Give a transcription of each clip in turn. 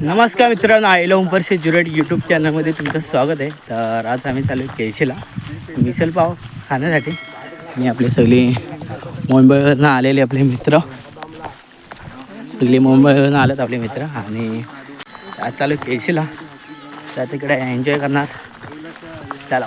नमस्कार मित्रांनो आयला उंपरशे जुरेट यूट्यूब चॅनलमध्ये तुमचं स्वागत आहे. तर आज आम्ही चालू आहे केळशीला मिसल पाव खाण्यासाठी. मी आपले सगळे मुंबईवरनं आलेले आपले मित्र. सगळे मुंबईवरनं आलेत आपले मित्र आणि आज चालू केळशीला. तर तिकडे एन्जॉय करणार. चला.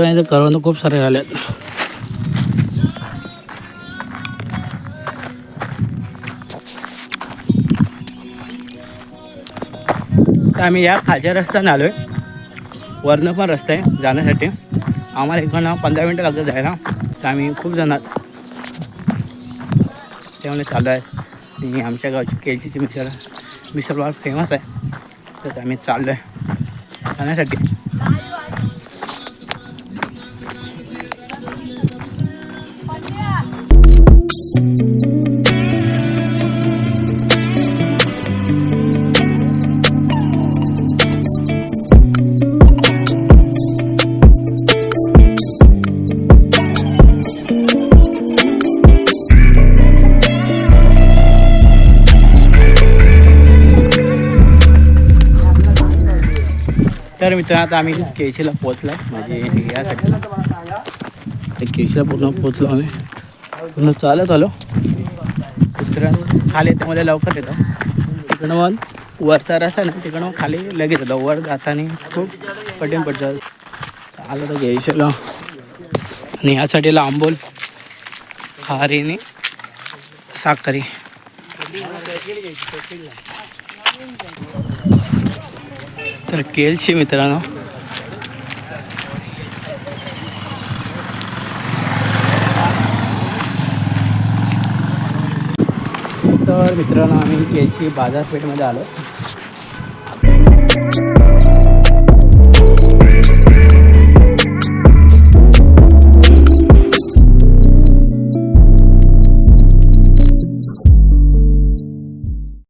मित्रांनी करवणं खूप सारे झालेत तर आम्ही या खालच्या रस्त्याने आलो आहे वरनं पण रस्ता आहे जाण्यासाठी. आम्हाला इकडनं पंधरा मिनटं लागतं जायला. तर आम्ही खूप जण आहोत. त्यामुळे चालू आहे. आणि आमच्या गावची केळशीची मिसळ मिसळ फार फेमस आहे. तर आम्ही चाललो आहे जाण्यासाठी. तर मित्रांनो आता आम्ही केळशीला पोचलो म्हणजे यासाठी. केशीला केळशीला पूर्ण पोचलो आम्ही. पूर्ण चालत आलो. मित्रांनो खाली त्यामध्ये म्हणजे लवकर येतो. तिकडं मग वरचा रस्ता ना तिकडं मग खाली लगेच येतो. वर जाताना खूप कठीण पडतं आलं तर केळशीला. आणि यासाठी आंबोल खारीने साखरी. तर केलशी मित्रांनो. तर मित्रांनो आम्ही केलशी बाजारपेठमध्ये आलो.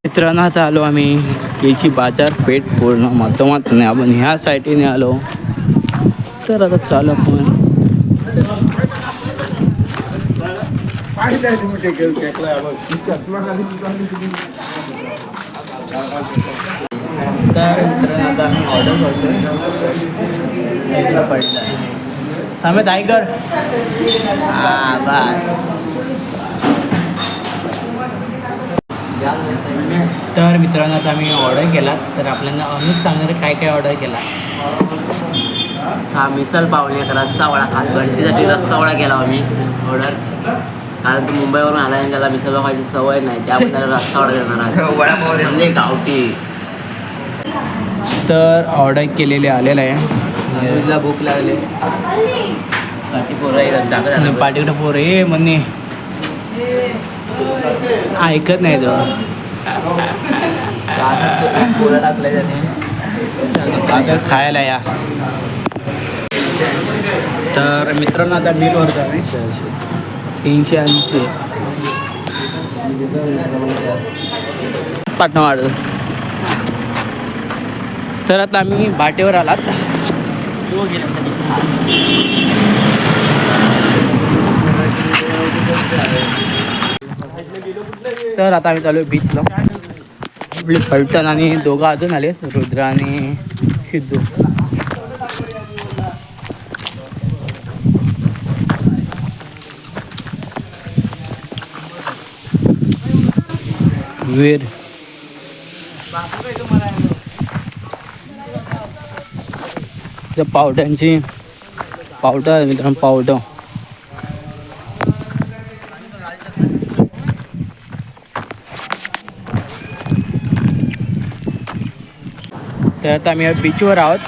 मित्रांनो आता आलो आम्ही. याची बाजारपेठ पूर्ण मधोमध नाही. आपण ह्या साईडने आलो. तर आता चालू आपण. तर आता आम्ही ऑर्डर करतो पडला समेत आई कर. बस. तर मित्रांनो आता आम्ही ऑर्डर केला. तर आपल्याला अनुज सांगणार काय काय ऑर्डर केला. हा मिसल पावणे एक रस्सा वडा खास घंटीसाठी रस्सा वडा केला आम्ही. ऑर्डर कारण की मुंबईवरून आला आणि त्याला मिसल पाव खायची सवय नाही. त्यामुळे त्याला रस्सा वडा देणार आहे. म्हणजे गावठी. तर ऑर्डर केलेले आलेलं आहे. तुला भूक लागली. बाकी पोरं पाठीकडे पोर ये म्हणणे ऐकत नाही तो. आता खायला या. तर मित्रांनो आता बिल भरतो आम्ही तीनशे ऐंशी. पाटणवाड तर आता आम्ही भाटेवर आलात. तर आता आम्ही चालू बीचला आपले फलटण आणि दोघं अजून आले रुद्र आणि सिद्धू. वीर. त्या पावट्यांची पावटा मित्रांनो पावटं. तर आता आम्ही बीचवर आहोत.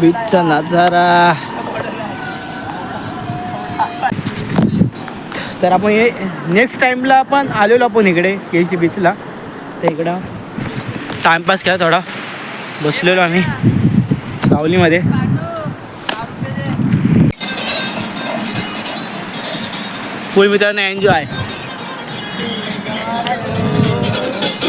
बीचचा नजारा. तर आपण हे नेक्स्ट टाईमला आपण आलेलो आपण इकडे केळशी बीचला तर इकडं टाइमपास केला थोडा. बसलेलो आम्ही सावलीमध्ये. फुल मित्रांना एन्जॉय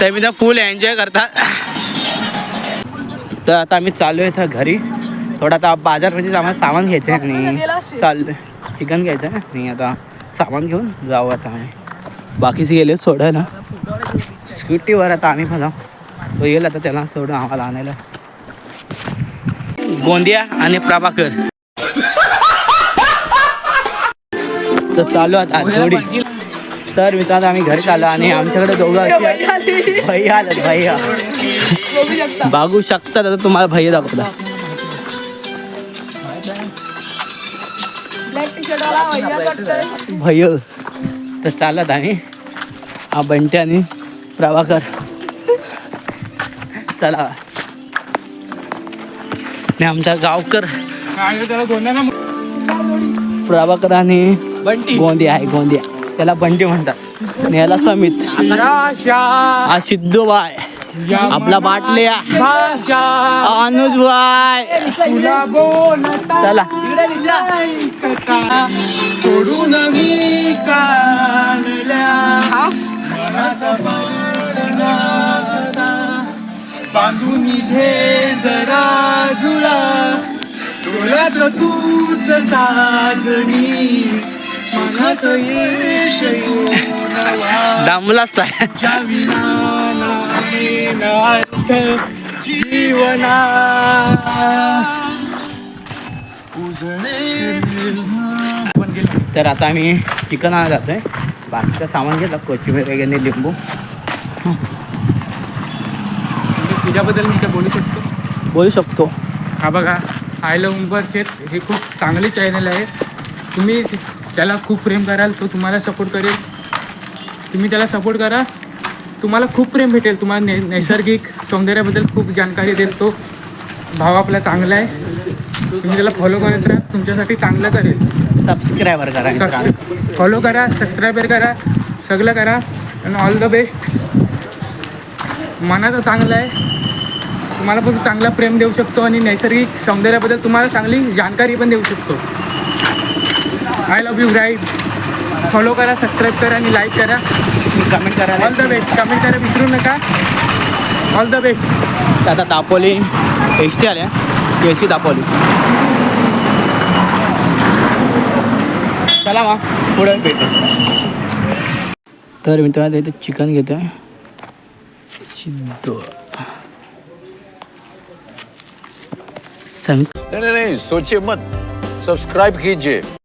तर मी फुल एन्जॉय करतात तर आता आम्ही चालू आहे तर घरी. थोडा आता बाजारमध्ये आम्हाला सामान घ्यायचं आहे आणि चाललोय चिकन घ्यायचं आहे आणि आता सामान घेऊन जाऊ आता आम्ही. बाकीचे गेले सोडायला. स्कूटीवर आता आम्ही पण तो येईल आता त्याला सोडून आम्हाला आणायला. गोंदिया आणि प्रभाकर. तर चालू आता तर मित्रांनो आम्ही घरी चाललो आणि आमच्याकडे दोघं. भैया आलेत भैया. बघू शकतात आता तुम्हाला भैया दाखवता. भैय तर चालत आणि हा बंटे आणि प्रभाकर. चला. आणि आमचा गावकर. प्रभाकर आणि बंटी. गोंदिया आहे गोंदिया. त्याला बंटी म्हणतात. आणि याला समित. हा सिद्धू बाय आपला बाटले अनुज बाय चला. सोडून बांधून इथे जरा झुला. डोळ्यात तूच साजणी. दामलाच जीवना. तर आता आम्ही चिकन आणा जातोय. बाकीचं सामान घेतलं कोथिंबीर वगैरे लिंबू. म्हणजे तुझ्याबद्दल मी काय बोलू शकतो? बोलू शकतो. हा बघा आय लव्ह उंबरचेत हे खूप चांगले चॅनल आहे. तुम्ही त्याला खूप प्रेम कराल तो तुम्हाला सपोर्ट करेल. तुम्ही त्याला सपोर्ट करा. तुम्हाला खूप प्रेम भेटेल. तुम्हाला नै नैसर्गिक सौंदर्याबद्दल खूप जानकारी देईल तो. भाव आपला चांगला आहे. तुम्ही त्याला फॉलो करत राहा. तुमच्यासाठी चांगलं करेल. सबस्क्रायबर करा फॉलो करा सबस्क्राईबर करा सगळं करा आणि ऑल द बेस्ट मनाचं चांगलं आहे. तुम्हाला पण चांगला प्रेम देऊ शकतो आणि नैसर्गिक सौंदर्याबद्दल तुम्हाला चांगली जानकारी पण देऊ शकतो. I love you right follow करा सबस्क्राईब करा आणि लाईक करा. कमेंट करा ऑल द बेस्ट कमेंट करा विसरू नका. ऑल द बेस्ट आता दापोली. एस टी आल्या. S T Dapoli. चला मग. पुढे भेटू. तर मित्रांनो इथे चिकन घेतोय. सिद्धू. समित नहीं नहीं नहीं सोचिए मत. सब्सक्राइब कीजिए.